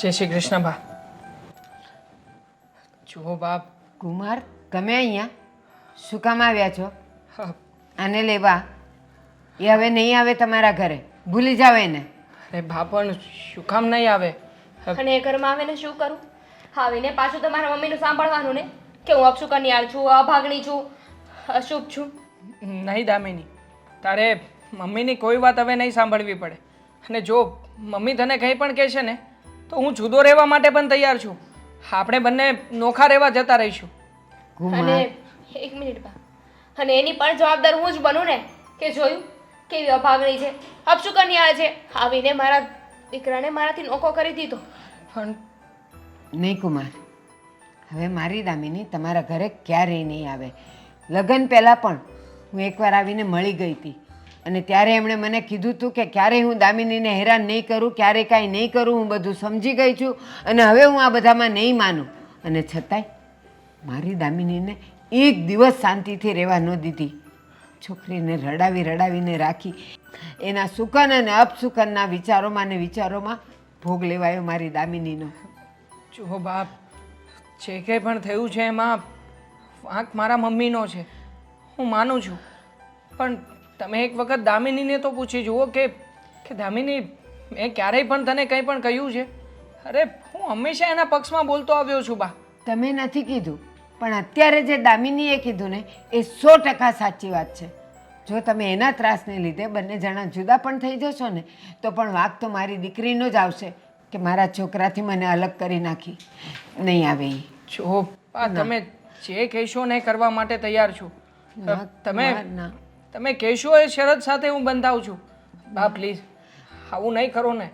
જય શ્રી કૃષ્ણ બા. જુઓ બાપ કુમાર તમે અહીંયા શું કામ આવ્યા છો? આને લેવા એ હવે નહીં આવે તમારા ઘરે. ભૂલી જાવ એને. અરે બા પણ શું કામ નહીં આવે? અને એ ઘરમાં આવીને શું કરું? આવીને પાછું તમારા મમ્મીનું સાંભળવાનું ને. કે હું અપશુ કન્યાળ છું અભાગણી છું અશુભ છું. નહીં દામિની. તારે મમ્મીની કોઈ વાત હવે નહીં સાંભળવી પડે. અને જો મમ્મી તને કંઈ પણ કહેશે ને તો હું જુદો રહેવા માટે પણ તૈયાર છું. આપણે બંને નોખા રહેવા જતા રહીશું. અને એક મિનિટ બા. અને એની પણ જવાબદાર હું જ બનું ને કે જોયું કેવી અભાગણી છે. અપશુ કન્યાળ છે? આવીને મારા દીકરાને મારાથી નોખો કરી દીધો. પણ નહીં કુમાર. હવે મારી દામિની તમારા ઘરે ક્યારેય નહીં આવે. લગ્ન પહેલાં પણ હું એકવાર આવીને મળી ગઈ હતી. અને ત્યારે એમણે મને કીધું હતું કે ક્યારેય હું દામિનીને હેરાન નહીં કરું ક્યારે કાંઈ નહીં કરું, હું બધું સમજી ગઈ છું અને હવે હું આ બધામાં નહીં માનું. અને છતાંય મારી દામિનીને એક દિવસ શાંતિથી રહેવા ન દીધી. છોકરીને રડાવી રડાવીને રાખી. એના સુકન અને અપસુકનના વિચારોમાં ને વિચારોમાં ભોગ લેવાયો મારી દામિનીનો. જો બાપ, જે કંઈ પણ થયું છે એમાં વાંક મારા મમ્મીનો છે. હું માનું છું. પણ તમે એક વખત દામિનીને તો પૂછી જુઓ કે કે દામિની મેં ક્યારેય પણ તને કંઈ પણ કહ્યું છે? અરે હું હંમેશા એના પક્ષમાં બોલતો આવ્યો છું બા. તમે નથી કીધું પણ અત્યારે જે દામિનીએ કીધું ને એ સો ટકા સાચી વાત છે. જો તમે એના ત્રાસને લીધે બંને જણા જુદા પણ થઈ જશો ને તો પણ વાક તો મારી દીકરીનો જ આવશે કે મારા છોકરાથી મને અલગ કરી નાખી. નહીં આવે એ જો તમે જે કહેશો ને કરવા માટે તૈયાર છું. તમે ના. તમે કહેશો એ શરત સાથે હું બંધાવું છું. બા પ્લીઝ આવું નહીં કરો ને.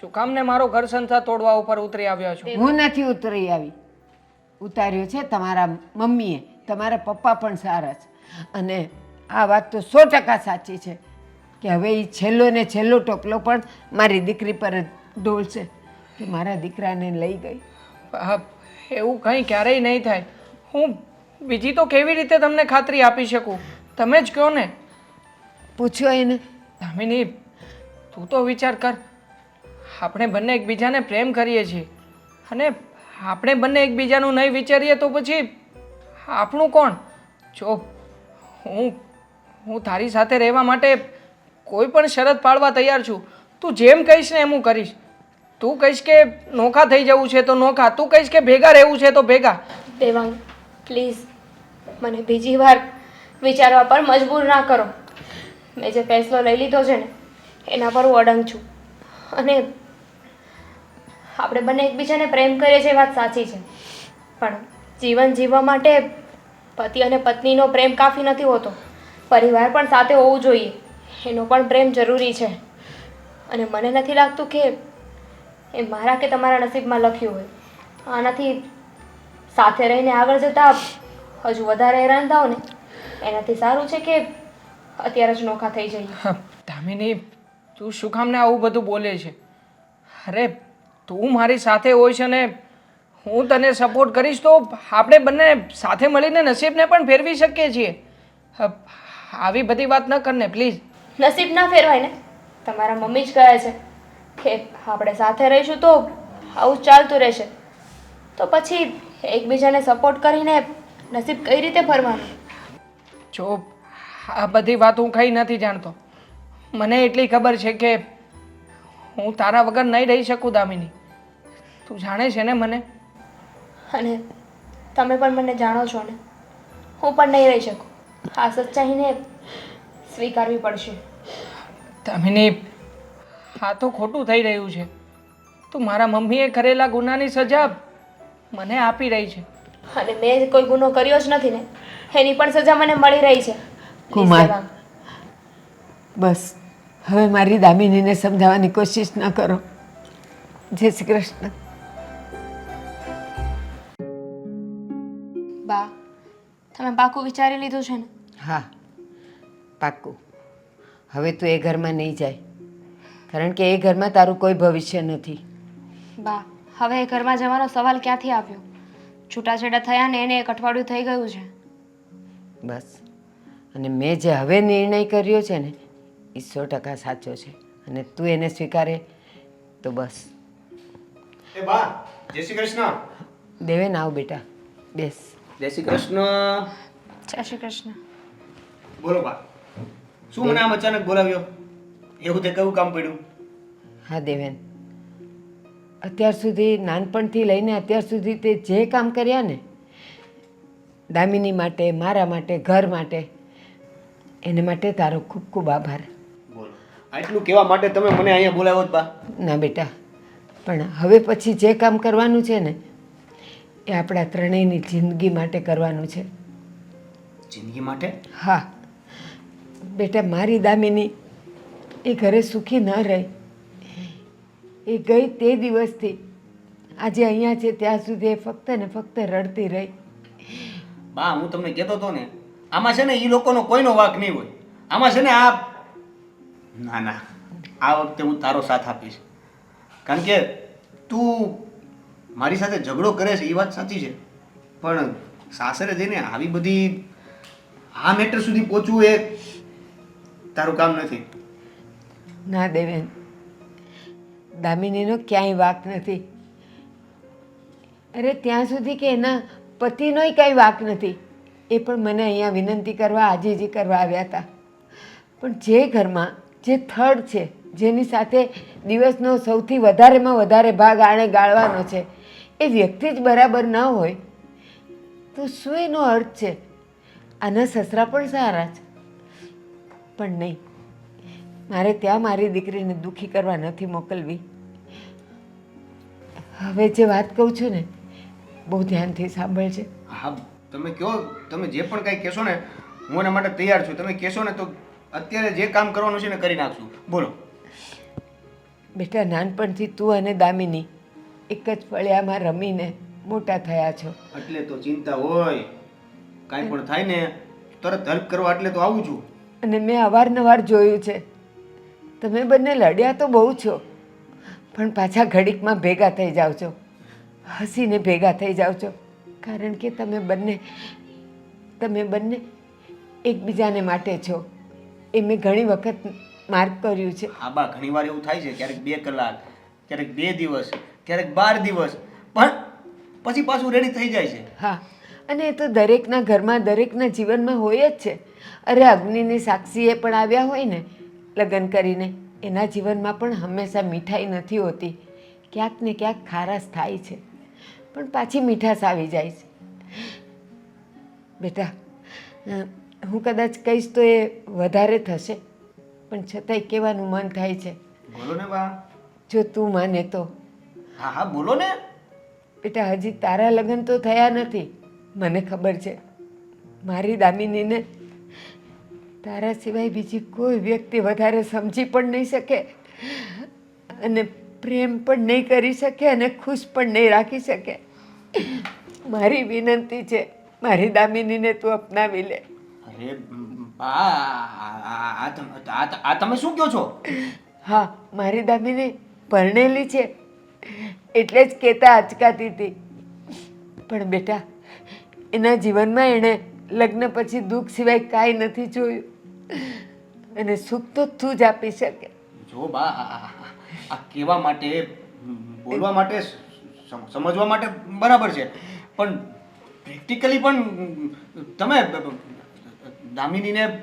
શું કામ ને મારો ઘર સંસાર તોડવા ઉપર ઉતરી આવ્યો છું? હું નથી ઉતરી આવી. ઉતાર્યો છે તમારા મમ્મીએ. તમારા પપ્પા પણ સારા છે. અને આ વાત તો સો ટકા સાચી છે કે હવે એ છેલ્લો ને છેલ્લો ટોપલો પણ મારી દીકરી પર જ ડોલશે. કે મારા દીકરાને લઈ ગઈ. એવું કંઈ ક્યારેય નહીં થાય. હું બીજી તો કેવી રીતે તમને ખાતરી આપી શકું? તમે જ કહો ને. પૂછ્યો એને. દામિની તું તો વિચાર કર. આપણે બંને એકબીજાને પ્રેમ કરીએ છીએ. અને આપણે બંને એકબીજાનું નહીં વિચારીએ તો પછી આપણું કોણ? જો હું હું તારી સાથે રહેવા માટે કોઈ પણ શરત પાડવા તૈયાર છું. તું જેમ કહીશ ને એમ હું કરીશ. તું કહીશ કે નોખા થઈ જવું છે તો નોખા. તું કહીશ કે ભેગા રહેવું છે તો ભેગા. દેવાંગ પ્લીઝ મને બીજી વાર વિચારવા પર મજબૂર ના કરો. મેં જે ફેસલો લઈ લીધો છે ને, એના પર હું અડંગ છું. અને આપણે બંને એકબીજાને પ્રેમ કરીએ છીએ એ વાત સાચી છે. પણ જીવન જીવવા માટે પતિ અને પત્નીનો પ્રેમ કાફી નથી હોતો. પરિવાર પણ સાથે હોવું જોઈએ. એનો પણ પ્રેમ જરૂરી છે. અને મને નથી લાગતું કે એ મારા કે તમારા નસીબમાં લખ્યું હોય. આનાથી સાથે રહીને આગળ જતા હજુ વધારે હેરાન થાવ ને. એનાથી સારું છે કે અત્યારે જ નોખા થઈ જઈએ? હા, દામિની તું શું કામને આવું બધું બોલે છે? અરે તું મારી સાથે હોય છે ને હું તને સપોર્ટ કરીશ તો આપણે બંને સાથે મળીને નસીબને પણ ફેરવી શકીએ છીએ. આવી બધી વાત ન કરને પ્લીઝ. નસીબ ના ફેરવાય ને? તમારા મમ્મી જ કહે છે કે આપણે સાથે રહીશું તો આવું ચાલતું રહેશે. તો પછી એકબીજાને સપોર્ટ કરીને નસીબ કઈ રીતે ફરવાનું? જો આ બધી વાત હું કંઈ નથી જાણતો. મને એટલી ખબર છે કે હું તારા વગર નહીં રહી શકું દામિની. તું જાણે છે ને મને? અને તમે પણ મને જાણો છો ને? હું પણ નહીં રહી શકું. આ સચ્ચાઈને સ્વીકારવી પડશે. દામિની આ તો ખોટું થઈ રહ્યું છે. તું મારા મમ્મીએ કરેલા ગુનાની સજા મને આપી રહી છે. અને મેં કોઈ ગુનો કર્યો જ નથી ને એની પણ સજા મને મળી રહી છે. કુમાર. બસ હવે મારી દામિનીને સમજાવવાની કોશિશ ન કરો. જય શ્રી કૃષ્ણ. બા તમે પાકું વિચારી લીધું છે ને? હા પાક્કું હવે તું એ ઘરમાં નહીં જાય કારણ કે એ ઘરમાં તારું કોઈ ભવિષ્ય નથી. બા હવે એ ઘરમાં જવાનો સવાલ ક્યાંથી આવ્યો? છૂટાછેડા થયા ને એને એક અઠવાડિયું થઈ ગયું છે. બસ. અને મેં જે હવે નિર્ણય કર્યો છે ને એ સો ટકા સાચો છે. અને તું એને સ્વીકારે તો બસ. એ બા જય શ્રી કૃષ્ણ. દેવેન આવ બેટા. બેસ. જય શ્રી કૃષ્ણ. જય શ્રી કૃષ્ણ. બોલો બા. શું મને આમ અચાનક બોલાવ્યો? એવું તે કયું કામ પડ્યું? હા દેવેન. અત્યાર સુધી નાનપણથી લઈને અત્યાર સુધી તે જે કામ કર્યા ને દામિની માટે મારા માટે ઘર માટે એને માટે તારો ખૂબ ખૂબ આભાર. બોલો. આટલું કહેવા માટે તમે મને અહીંયા બોલાવો જ બા. ના બેટા પણ હવે પછી જે કામ કરવાનું છે ને એ આપણા ત્રણેયની જિંદગી માટે કરવાનું છે. જિંદગી માટે? હા. બેટા મારી દામિની એ ઘરે સુખી ન રહી. એ ગઈ તે દિવસથી. આજે અહીંયા છે ત્યાં સુધી એ ફક્ત ને ફક્ત રડતી રહી. બા હું તમને કહેતો હતો ને આમાં છે ને એ લોકોનો કોઈનો વાક નહીં હોય. આમાં છે ને આ ના ના આ વખતે હું તારો સાથ આપીશ. કારણ કે તું મારી સાથે ઝઘડો કરે છે એ વાત સાચી છે. પણ સાસરે જઈને આવી બધી આ મેટર સુધી પહોંચવું એ તારું કામ નથી. ના દેવેન. દામિનીનો ક્યાંય વાક નથી. અરે ત્યાં સુધી કે એના પતિનોય કાંઈ વાક નથી. એ પણ મને અહીંયા વિનંતી કરવા આજે જે કરવા આવ્યા હતા. પણ જે ઘરમાં, જે થર્ડ છે, જેની સાથે દિવસનો સૌથી વધારેમાં વધારે ભાગ આણે ગાળવાનો છે, એ વ્યક્તિ જ બરાબર ન હોય, તો શું એનો અર્થ છે? આના સસરા પણ સારા છે. પણ નહીં. મારે ત્યાં મારી દીકરીને દુઃખી કરવા નથી મોકલવી. હવે જે વાત કહું છું ને બહુ ધ્યાનથી સાંભળજે હા તમે કહો તમે જે પણ કંઈ કહેશો ને હું એના માટે તૈયાર છું. તમે કહેશો ને તો અત્યારે જે કામ કરવાનું છે ને કરી નાખશું. બોલો. બેટા નાનપણથી તું અને દામિની એક જ ફળિયામાં રમીને મોટા થયા છો. એટલે તો ચિંતા હોય. કાંઈ પણ થાય ને તરત હેલ્પ કરવા એટલે તો આવું છું. અને મેં અવારનવાર જોયું છે તમે બંને લડ્યા તો બહુ છો. પણ પાછા ઘડીકમાં ભેગા થઈ જાઓ છો. હસીને ભેગા થઈ જાઓ છો. કારણ કે તમે બંને તમે બંને એકબીજાને માટે છો. એ મેં ઘણી વખત માર્ક કર્યું છે. હા બા ઘણીવાર એવું થાય છે ક્યારેક બે કલાક ક્યારેક બે દિવસ ક્યારેક બાર દિવસ પણ પછી પાછું રેડી થઈ જાય છે. હા અને એ તો દરેકના ઘરમાં દરેકના જીવનમાં હોય જ છે. અરે અગ્નિની સાક્ષીએ પણ આવ્યા હોય ને લગ્ન કરીને એના જીવનમાં પણ હંમેશા મીઠાઈ નથી હોતી. ક્યાંક ને ક્યાંક ખારાશ થાય છે. પણ પાછી મીઠાશ આવી જાય છે. બેટા હું કદાચ કહીશ તો એ વધારે થશે પણ છતાંય કહેવાનું મન થાય છે. બોલો ને બા. જો તું માને તો. હા હા બોલો ને. બેટા હજી તારા લગ્ન તો થયા નથી. મને ખબર છે. મારી દામિનીને તારા સિવાય બીજી કોઈ વ્યક્તિ વધારે સમજી પણ નહીં શકે અને પ્રેમ પણ નહીં કરી શકે અને ખુશ પણ નહીં રાખી શકે. મારી વિનંતી છે મારી દામિનીને તું અપનાવી લે. અરે બા આ- તમે શું કહો છો? હા મારી દામિની પરણેલી છે. એટલે જ કહેતા અચકાતી હતી. પણ બેટા એના જીવનમાં એણે લગ્ન પછી દુઃખ સિવાય કાંઈ નથી જોયું. અને સુખ તો તું જ આપી શકે. જો બા આ- કહેવા માટે બોલવા માટે સમજવા માટે બરાબર છે. પણ પ્રેક્ટિકલી પણ તમે દામિનીને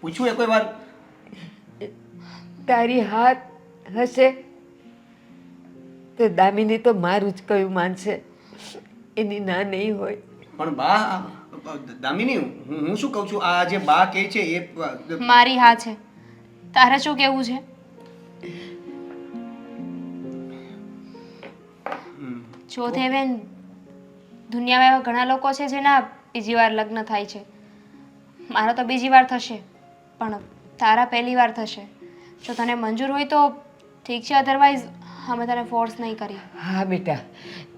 પૂછ્યું એ કોઈ વાર? તારી હાથ હશે તો દામિની તો મારું જ કયું માનશે. એની ના નહીં હોય. પણ બા દામિની હું હું શું કહું છું? આ જે બા કહે છે એ મારી હા છે. તારે શું કેવું છે? જો દેવેન દુનિયામાં એવા ઘણા લોકો છે જેના બીજી વાર લગ્ન થાય છે. મારો તો બીજી વાર થશે પણ તારા પહેલી વાર થશે. જો તને મંજૂર હોય તો ઠીક છે અધરવાઇઝ અમે તને ફોર્સ નહીં કરીએ. હા બેટા.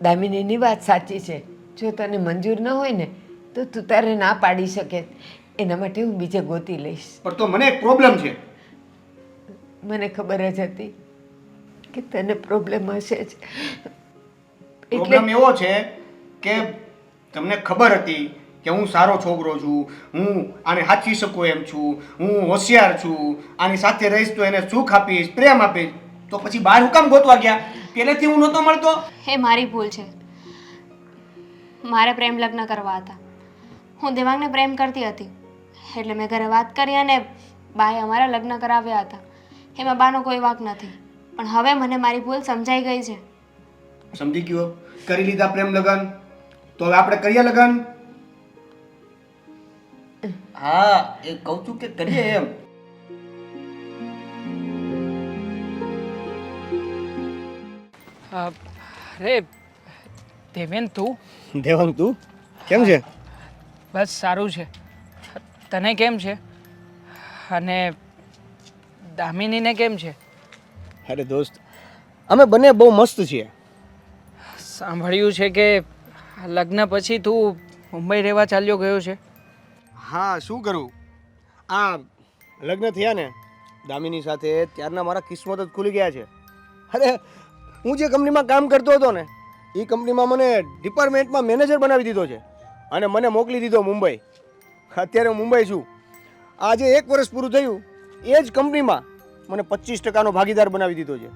દામિનીની વાત સાચી છે. જો તને મંજૂર ન હોય ને તો તું તારે ના પાડી શકે. એના માટે હું બીજે ગોતી લઈશ. પણ તો મને એક પ્રોબ્લેમ છે. મને ખબર જ હતી કે તને પ્રોબ્લેમ હશે જ. પ્રોબ્લેમ એવો છે કે તમને ખબર હતી કે હું સારો છોકરો છું હું આને સાચવી શકું એમ છું હું હોશિયાર છું આની સાથે રહીશ તો એને સુખ આપીશ પ્રેમ આપીશ. તો પછી બહાર હું કામ ગોતવા ગયા? પહેલેથી હું નહોતો મળતો? એ મારી ભૂલ છે. મારે પ્રેમ લગ્ન કરવા હતા. હું દેવાંગને પ્રેમ કરતી હતી. એટલે મેં ઘરે વાત કરી અને બાએ અમારા લગ્ન કરાવ્યા હતા. એમાં બાનો કોઈ વાંક નથી. પણ હવે મને મારી ભૂલ સમજાઈ ગઈ છે. સમજી ગયો. કરી લીધા પ્રેમ લગન. તો હવે આપણે કરીએ લગન? હા એ કહું છું કે કરીએ એમ. અરે દેવેન તું દેવાંગ તું કેમ છે? બસ સારું છે. તને કેમ છે? અને દામિનીને કેમ છે? અરે દોસ્ત અમે બંને બહુ મસ્ત છીએ. સાંભળ્યું છે કે લગ્ન પછી તું મુંબઈ રહેવા ચાલ્યો ગયો છે? હા શું કરું? આ લગ્ન થયા ને દામિની સાથે ત્યારના મારા કિસ્મત જ ખુલી ગયા છે. અરે હું જે કંપનીમાં કામ કરતો હતો ને એ કંપનીમાં મને ડિપાર્ટમેન્ટમાં મેનેજર બનાવી દીધો છે અને મને મોકલી દીધો મુંબઈ. અત્યારે હું મુંબઈ છું. આજે એક વર્ષ પૂરું થયું, એ જ કંપનીમાં મને પચીસ ટકાનો ભાગીદાર બનાવી દીધો છે.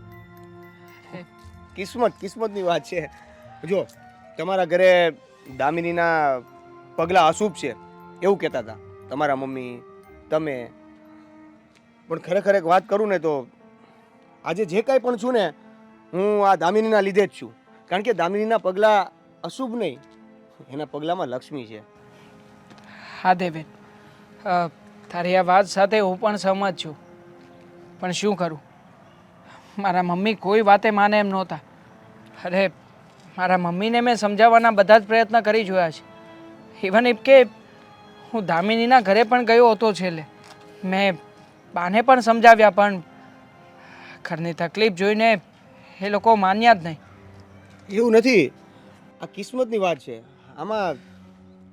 કિસ્મત, કિસ્મતની વાત છે. જો, તમારા ઘરે દામિનીના પગલાં અશુભ છે, એવું કહેતા હતા. તમારા મમ્મી, તમે. પણ ખરેખર એક વાત કરું ને તો આજે જે કાંઈ પણ છું ને, હું આ દામિનીના લીધે જ છું. કારણ કે દામિનીના પગલાં અશુભ નહીં. એના પગલામાં લક્ષ્મી છે. હા, દેવેન. તારી આ વાત સાથે હું પણ સહમત છું. પણ શું કરું? મારા મમ્મી કોઈ વાતે માને એમ નહોતા. અરે, મારા મમ્મીને મેં સમજાવવાના બધા જ પ્રયત્ન કરી જોયા છે. ઇવન ઇફ કે હું દામિનીના ઘરે પણ ગયો હતો છેલ્લે. મેં બાને પણ સમજાવ્યા, પણ ઘરની તકલીફ જોઈને એ લોકો માન્યા જ નહીં. એવું નથી. આ કિસ્મતની વાત છે. આમાં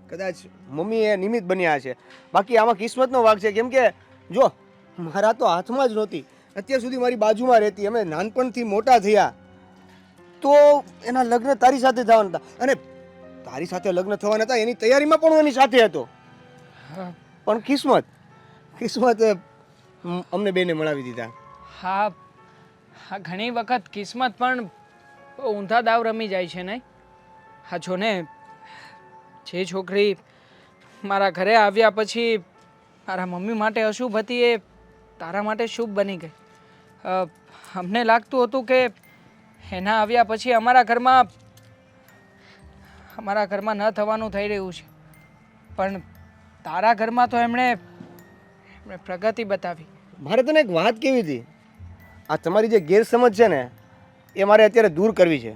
કદાચ મમ્મી એ નિમિત્ત બન્યા છે. બાકી આમાં કિસ્મતનો ભાગ છે. કેમ કે જો મારા તો હાથમાં જ નહોતી. અત્યાર સુધી મારી બાજુમાં રહેતી. અમે નાનપણથી મોટા થયા. તો એના લગ્ન તારી સાથે થવાના હતા. અને તારી સાથે લગ્ન થવાના હતા એની તૈયારીમાં પણ હું એની સાથે હતો. પણ કિસ્મત કિસ્મત અમને બેને મળાવી દીધા. હા ઘણી વખત કિસ્મત પણ ઊંધા દાવ રમી જાય છે નહીં. હા, જો ને, જે છોકરી મારા ઘરે આવ્યા પછી મારા મમ્મી માટે અશુભ હતી એ તારા માટે શુભ બની ગઈ. અમને લાગતું હતું કે એના આવ્યા પછી અમારા ઘરમાં અમારા ઘરમાં ન થવાનું થઈ રહ્યું છે. પણ તારા ઘરમાં તો એમણે એમણે પ્રગતિ બતાવી. મારે તને એક વાત કેવી હતી? આ તમારી જે ગેરસમજ છે ને એ મારે અત્યારે દૂર કરવી છે.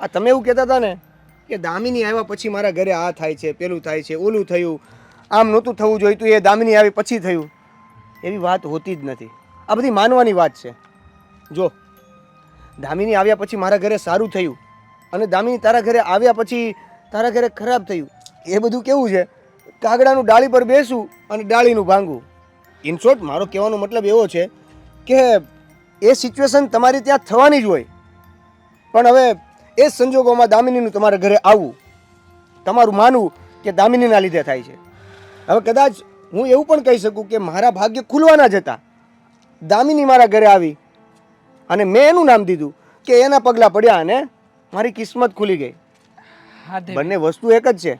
આ તમે એવું કહેતા હતા ને કે દામિની આવ્યા પછી મારા ઘરે આ થાય છે, પેલું થાય છે, ઓલું થયું. આમ નહોતું થવું જોઈતું, એ દામિની આવી પછી થયું. એવી વાત હોતી જ નથી. આ બધી માનવાની વાત છે. જો, દામિની આવ્યા પછી મારા ઘરે સારું થયું અને દામિની તારા ઘરે આવ્યા પછી તારા ઘરે ખરાબ થયું. એ બધું કેવું છે? કાગડાનું ડાળી પર બેસું અને ડાળીનું ભાંગવું ઇન શોર્ટ મારો કહેવાનો મતલબ એવો છે કે એ સિચ્યુએશન તમારી ત્યાં થવાની જ હોય. પણ હવે એ સંજોગોમાં દામિનીનું તમારા ઘરે આવવું. તમારું માનવું કે દામિનીના લીધે થાય છે. હવે કદાચ હું એવું પણ કહી શકું કે મારા ભાગ્ય ખુલવાના જ હતા. દામિની મારા ઘરે આવી અને મેં એનું નામ દીધું કે એના પગલાં પડ્યા અને મારી કિસ્મત ખુલી ગઈ. હા બંને વસ્તુ એક જ છે.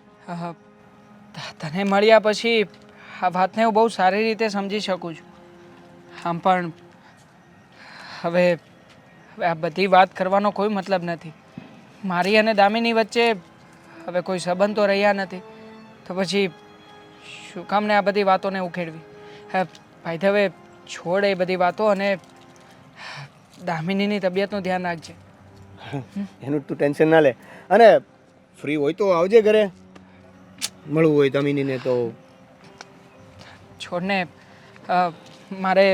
તને મળ્યા પછી આ વાતને હું બહુ સારી રીતે સમજી શકું છું. આમ પણ હવે હવે આ બધી વાત કરવાનો કોઈ મતલબ નથી. મારી અને દામિની વચ્ચે હવે કોઈ સંબંધ તો રહ્યા નથી. તો પછી શું કામને આ બધી વાતોને ઉખેડવી? ભાઈ હવે છોડ એ બધી વાતો અને દામિનીની તબિયતનું ધ્યાન રાખજે. એનું તું ટેન્શન ના લે. અને ફ્રી હોય તો આવજે ઘરે. મળવું હોય દામિનીને તો. છોડને મારે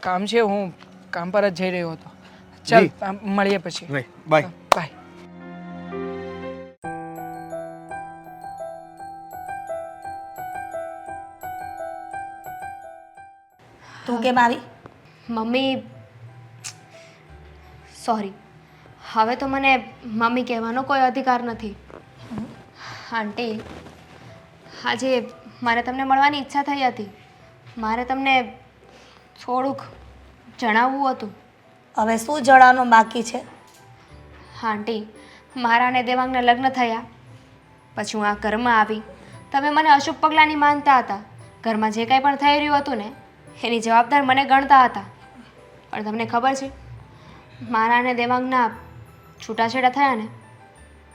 કામ છે હું કામ પર જ જઈ રહ્યો હતો. ચાલ આમ મળીએ પછી. બાય. બાય. તું કેમ આવી? Mummy sorry. હવે તો મને મમ્મી કહેવાનો કોઈ અધિકાર નથી. આંટી આજે મારે તમને મળવાની ઈચ્છા થઈ હતી. મારે તમને થોડુંક જણાવવું હતું. હવે શું જણાવવાનું બાકી છે? આંટી. મારા અને દેવાંગના લગ્ન થયા. પછી હું આ ઘરમાં આવી. તમે મને અશુભ પગલાંની માનતા હતા. ઘરમાં જે કાંઈ પણ થઈ રહ્યું હતું ને, એની જવાબદાર મને ગણતા હતા. પણ તમને ખબર છે, મારા અને દેવાંગના છૂટાછેડા થયા ને,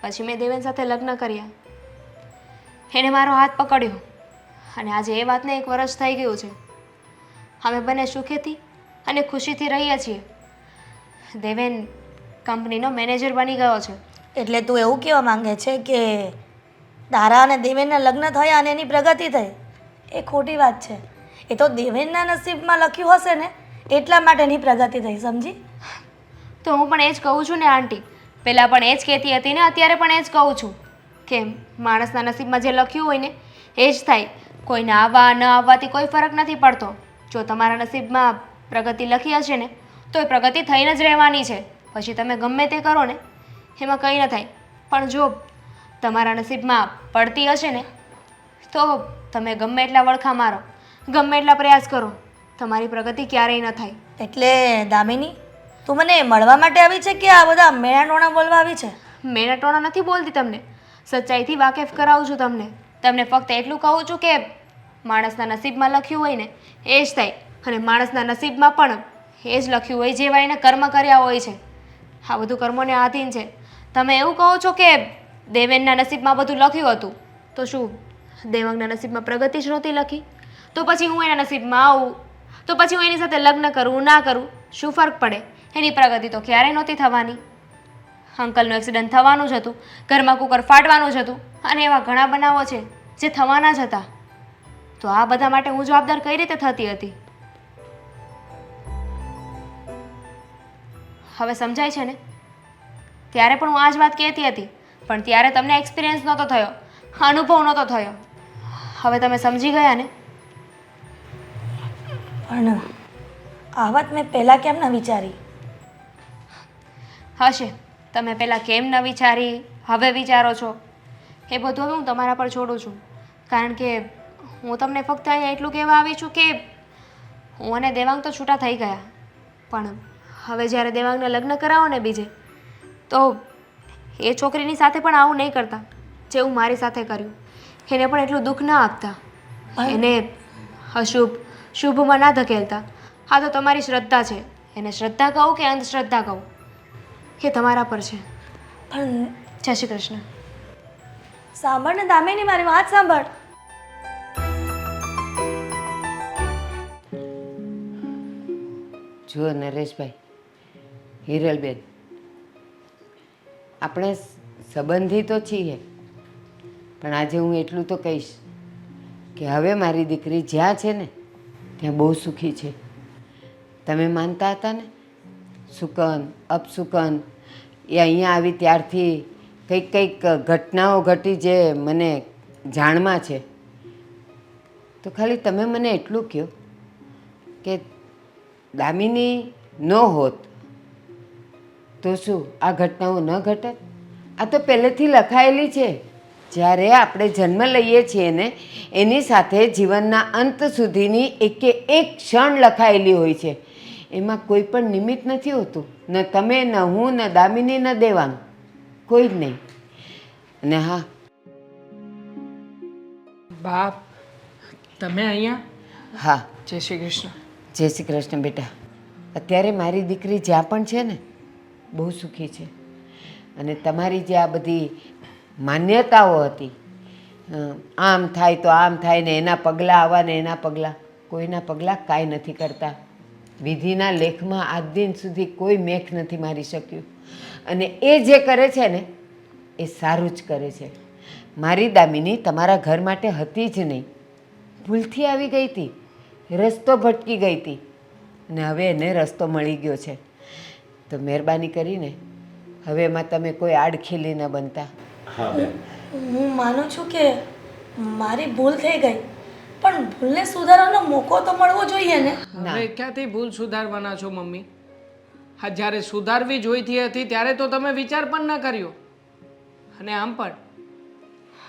પછી મેં દેવેન સાથે લગ્ન કર્યા. એને મારો હાથ પકડ્યો. અને આજે એ વાતને એક વર્ષ થઈ ગયું છે. અમે બંને સુખેથી અને ખુશીથી રહીએ છીએ. દેવેન કંપનીનો મેનેજર બની ગયો છે. એટલે તું એવું કહેવા માંગે છે કે તારા અને દેવેનના લગ્ન થયા અને એની પ્રગતિ થઈ? એ ખોટી વાત છે. એ તો દેવેનના નસીબમાં લખ્યું હશે ને એટલા માટે એની પ્રગતિ થઈ સમજી? તો હું પણ એ જ કહું છું ને આંટી. પહેલાં પણ એ જ કહેતી હતી ને અત્યારે પણ એ જ કહું છું કે માણસના નસીબમાં જે લખ્યું હોય ને એ જ થાય. કોઈને આવવા ન આવવાથી કોઈ ફરક નથી પડતો. જો તમારા નસીબમાં પ્રગતિ લખી હશે ને તો એ પ્રગતિ થઈને જ રહેવાની છે. પછી તમે ગમે તે કરો ને એમાં કંઈ ન થાય. પણ જો તમારા નસીબમાં પડતી હશે ને તો તમે ગમે એટલા વળખા મારો ગમે એટલા પ્રયાસ કરો તમારી પ્રગતિ ક્યારેય ન થાય. એટલે દામિની તું મને મળવા માટે આવી છે કે આ બધા મેણાટોણા બોલવા આવી છે? મેનાટોણા નથી બોલતી તમને. સચ્ચાઈથી વાકેફ કરાવું છું તમને. તમને ફક્ત એટલું કહું છું કે માણસના નસીબમાં લખ્યું હોય ને એ જ થાય. અને માણસના નસીબમાં પણ એ જ લખ્યું હોય જેવા એને કર્મ કર્યા હોય છે. આ બધું કર્મોને આધીન છે. તમે એવું કહો છો કે દેવેનના નસીબમાં બધું લખ્યું હતું, તો શું? દેવાંગના નસીબમાં પ્રગતિ જ નહોતી લખી? તો પછી હું એના નસીબમાં આવું? તો પછી હું એની સાથે લગ્ન કરું ના કરું? શું ફરક પડે? એની પ્રગતિ તો ક્યારેય નહોતી થવાની. અંકલનું એક્સિડન્ટ થવાનું જ હતું. ઘરમાં કુકર ફાટવાનું જ હતું. અને એવા ઘણા બનાવો છે, જે થવાના જ હતા. તો આ બધા માટે હું જવાબદાર કઈ રીતે થતી હતી? હવે સમજાય છે ને? ત્યારે પણ હું આ જ વાત કહેતી હતી પણ ત્યારે તમને એક્સપિરિયન્સ નહોતો થયો અનુભવ નહોતો થયો. હવે તમે સમજી ગયા ને? પણ આ વાત મેં પહેલાં કેમ ન વિચારી? હશે તમે પહેલાં કેમ ન વિચારી? હવે વિચારો છો. એ બધું હવે હું તમારા પર છોડું છું. કારણ કે હું તમને ફક્ત અહીંયા એટલું કહેવા આવી છું કે હું અને દેવાંગ તો છૂટા થઈ ગયા પણ હવે જ્યારે દેવાંગને લગ્ન કરાવો ને બીજે તો એ છોકરીની સાથે પણ આવું નહીં કરતા જેવું મારી સાથે કર્યું. એને પણ એટલું દુઃખ ના આપતા. એને અશુભ શુભમાં ના ધકેલતા. હા તો તમારી શ્રદ્ધા છે. એને શ્રદ્ધા કહું કે અંધશ્રદ્ધા કહું? એ તમારા પર છે. પણ જય શ્રી કૃષ્ણ. સાંભળ ને દામિની મારી વાત સાંભળ. જુઓ નરેશભાઈ હિરલબેન. આપણે સંબંધી તો છીએ, પણ આજે હું એટલું તો કહીશ કે હવે મારી દીકરી જ્યાં છે ને, ત્યાં બહુ સુખી છે. તમે માનતા હતા ને? સુકન, અપસુકન, એ અહીંયા આવી ત્યારથી કંઈક કંઈક ઘટનાઓ ઘટી જે મને જાણમાં છે. તો ખાલી તમે મને એટલું કહો કે દામિની ન હોત તો શું આ ઘટનાઓ ન ઘટે? આ તો પહેલેથી લખાયેલી છે. જ્યારે આપણે જન્મ લઈએ છીએ ને એની સાથે જીવનના અંત સુધીની એકે એક ક્ષણ લખાયેલી હોય છે. એમાં કોઈ પણ નિમિત્ત નથી હોતું. ન તમે ન હું ન દામિની ન દેવાનું કોઈ જ નહીં. અને હા. બાપ તમે અહીંયા? હા. જય શ્રી કૃષ્ણ. જય શ્રી કૃષ્ણ બેટા. અત્યારે મારી દીકરી જ્યાં પણ છે ને બહુ સુખી છે. અને તમારી જે આ બધી માન્યતાઓ હતી આમ થાય તો આમ થાય ને એના પગલાં આવા ને એના પગલાં, કોઈના પગલાં કાંઈ નથી કરતા. વિધિના લેખમાં આજ દિન સુધી કોઈ મેખ નથી મારી શક્યું. અને એ જે કરે છે ને, એ સારું જ કરે છે. મારી દામિની તમારા ઘર માટે હતી જ નહીં. ભૂલથી આવી ગઈ હતી. રસ્તો ભટકી ગઈ હતી. અને હવે એને રસ્તો મળી ગયો છે. તો મહેરબાની કરીને હવે એમાં તમે કોઈ આડખીલી ન બનતા. હા બેન. હું માનું છું કે મારી ભૂલ થઈ ગઈ પણ ભૂલને સુધારવાનો મોકો તો મળવો જોઈએ ને. હવે ક્યાંથી ભૂલ સુધારવાના છો મમ્મી? હા જ્યારે સુધારવી જોઈતી હતી ત્યારે તો તમે વિચાર પણ ન કર્યો. અને આમ પણ.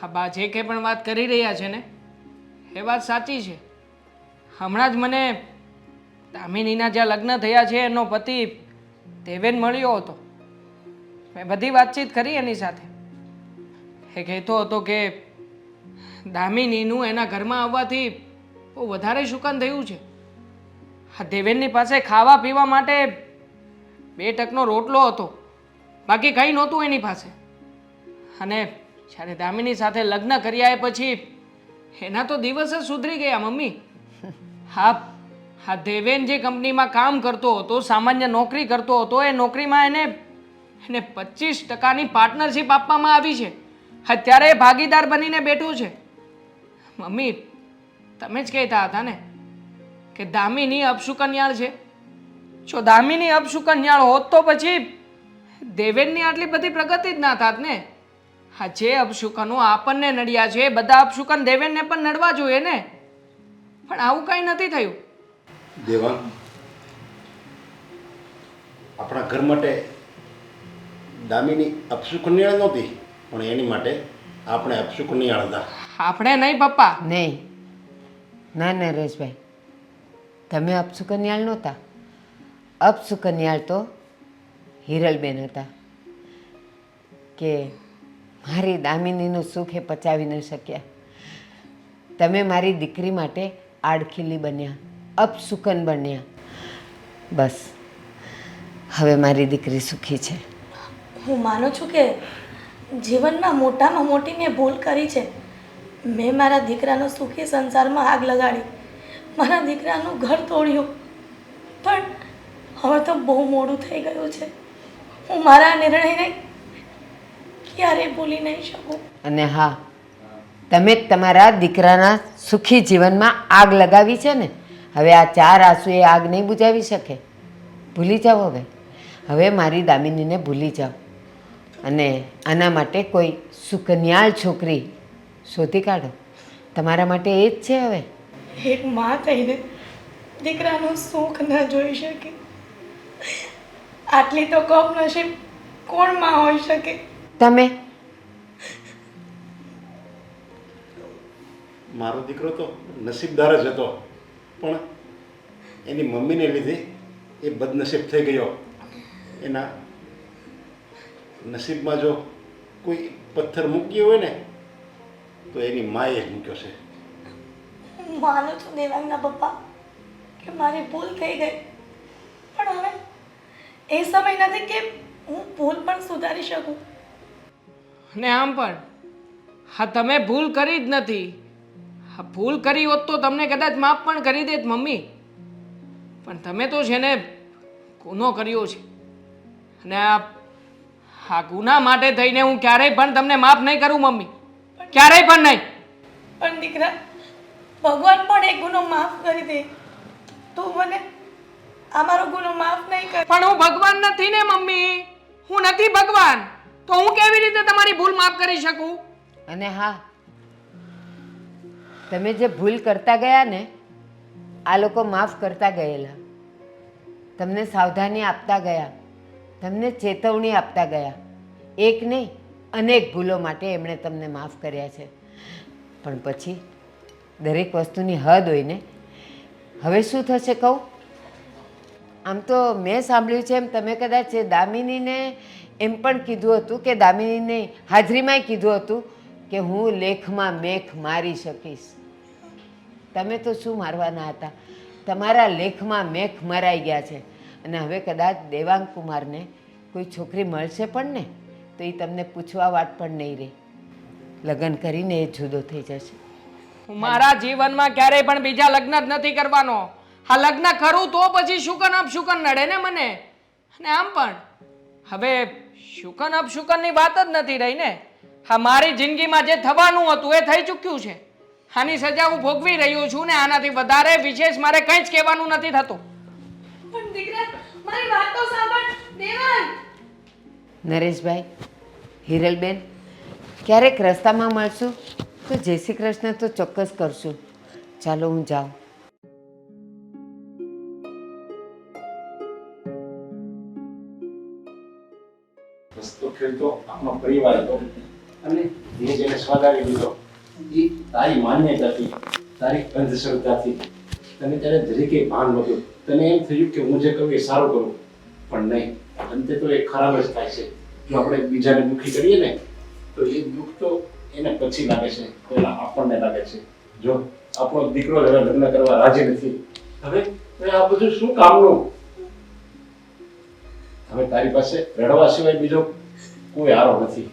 હા બા જે કંઈ પણ વાત કરી રહ્યા છે ને એ વાત સાચી છે. હમણાં જ મને દામિનીના જ્યાં લગ્ન થયા છે એનો પતિ દેવેન મળ્યો હતો. મેં બધી વાતચીત કરી એની સાથે. એ કહેતો હતો કે દામિનીનું એના ઘરમાં આવવાથી બહુ વધારે શુકન થયું છે. આ દેવેનની પાસે ખાવા પીવા માટે બે ટકનો રોટલો હતો. બાકી કંઈ નહોતું એની પાસે. અને જ્યારે દામિની સાથે લગ્ન કર્યા એ પછી એના તો દિવસ જ સુધરી ગયા, મમ્મી. હા હા દેવેન જે કંપનીમાં કામ કરતો હતો, સામાન્ય નોકરી કરતો હતો, એ નોકરીમાં એને એને પચીસ ટકાની પાર્ટનરશિપ આપવામાં આવી છે. અત્યારે એ ભાગીદાર બનીને બેઠું છે. મમ્મી, તમે જ કહેતા હતા ને કે દામિની અપશુકન્યાળ છે. જો દામિની અપશુકન્યાળ હોત તો પછી દેવેનની આટલી બધી પ્રગતિ જ ના થાત ને. હા, જે અપશુકનો આપણને નડ્યા છે બધા અપશુકન દેવેનને પણ નડવા જોઈએ ને. પણ આવું કંઈ નથી થયું. દેવાંગ. આપણા ઘર માટે દામિની અપશુકન્યાળ નહોતી પણ એની માટે આપણે અપશુકન્યાળ હતા. આપણે નહીં પપ્પા. નહીં. ના નરેશભાઈ તમે અપસુકન્યાળ નહોતા. અપસુકન્યાળ તો હિરલબેન હતા. કે મારી દામિનીનું સુખ એ પચાવી ન શક્યા. તમે મારી દીકરી માટે આડખીલી બન્યા. અપસુકન બન્યા. બસ. હવે મારી દીકરી સુખી છે. હું માનું છું કે જીવનમાં મોટામાં મોટી મેં ભૂલ કરી છે. મેં મારા દીકરાનો સુખી સંસારમાં આગ લગાડી. મારા દીકરાનું ઘર તોડ્યું. પણ હવે તો બહુ મોડું થઈ ગયું છે. હું મારા નિર્ણયને ક્યારેય ભૂલી નહીં શકું. અને હા તમે જ તમારા દીકરાના સુખી જીવનમાં આગ લગાવી છે ને? હવે આ ચાર આંસુ એ આગ નહીં બુજાવી શકે? ભૂલી જાઓ હવે. હવે મારી દામિનીને ભૂલી જાઓ. અને આના માટે કોઈ સુકન્યાળ છોકરી શોધી કાઢો. તમારા માટે એ જ છે હવે. એક માં થઈને દીકરાનો સુખ ન જોઈ શકે. આટલી તો કમનસીબ કોણમાં હોઈ શકે? તમે? મારો દીકરો તો નસીબદાર જ હતો. પણ એની મમ્મીને લીધે એ બદનસીબ થઈ ગયો. એના નસીબમાં જો કોઈ પથ્થર મૂક્યો હોય ને તો એની માએ જ મૂક્યો છે. હું માનું છું દેવાંગના પપ્પા કે મારી ભૂલ થઈ ગઈ. પણ હવે એ સમય નથી કે હું ભૂલ પણ સુધારી શકું. અને આમ પણ હા તમે ભૂલ કરી જ નથી. હા ભૂલ કરી હોત તો તમને કદાચ માફ પણ કરી દેત મમ્મી. પણ તમે તો છે ને ગુનો કર્યો છે અને આ આ ગુના માટે થઈને હું ક્યારેય પણ તમને માફ નહીં કરું મમ્મી. ક્યારેય પણ નહીં. પણ દીકરા ભગવાન પણ એક ગુનો માફ કરી દે. તું મને આ મારો ગુનો માફ નહીં કર. પણ હું ભગવાન નથી ને મમ્મી. હું નથી ભગવાન. તો હું કેવી રીતે તમારી ભૂલ માફ કરી શકું? અને હા તમે જે ભૂલ કરતા ગયા ને, આ લોકો માફ કરતા ગયેલા. તમને સાવધાની આપતા ગયા, તમને ચેતવણી આપતા ગયા. એક નહીં, અનેક ભૂલો માટે એમણે તમને માફ કર્યા છે. પણ પછી દરેક વસ્તુની હદ હોય ને. હવે શું થશે કહું? આમ તો મેં સાંભળ્યું છે એમ, તમે કદાચ દામિનીને એમ પણ કીધું હતું કે દામિનીને હાજરીમાંય કીધું હતું કે હું લેખમાં મેખ મારી શકીશ. તમે તો શું મારવાના હતા? તમારા લેખમાં મેખ મરાઈ ગયા છે. અને હવે કદાચ દેવાંગ કુમારને કોઈ છોકરી મળશે પણ ને, તો એ તમને પૂછવા વાત પણ નહીં રહે લગ્ન કરીને એ જુદો થઈ જશે. હું મારા જીવનમાં ક્યારેય પણ બીજા લગ્ન જ નથી કરવાનો. આ લગ્ન કરું તો પછી શુકન અપશુકન નડે ને મને. અને આમ પણ. હવે શુકન અપશુકનની વાત જ નથી રહી ને. હા, મારી જિંદગીમાં જે થવાનું હતું એ થઈ ચૂક્યું છે. આની સજા હું ભોગવી રહ્યો છું ને આનાથી વધારે વિશેષ મારે કંઈ જ કહેવાનું નથી થતું. પણ દીકરા મારી વાત તો સાંભળ. દેવાન નરેશભાઈ હિરલબેન ક્યારેક રસ્તામાં મળશું તો જય શ્રી કૃષ્ણ તો ચોક્કસ કરશું. ચાલો હું જાઉં. રસ્તો ખેડતો આપણો પરિવાર હતો. અને ધીરે ધીરે સ્વાદારી લીધો એ તારી માન્યતાથી, તારી અંધશ્રદ્ધાથી. તને ત્યારે દરેકે ભાન નહોતું. તને એમ થયું કે હું જે કહું એ સારું કરું. પણ નહીં. અંતે તો એ ખરાબ જ થાય છે. જો આપણે બીજાને દુઃખી કરીએ ને, તો એ દુઃખ તો એને પછી લાગે છે. પહેલા આપણને લાગે છે. જો, આપણો દીકરો હવે લગ્ન કરવા રાજી નથી, હવે આ બધું શું કામનું? હવે તારી પાસે રડવા સિવાય બીજો કોઈ આરો નથી.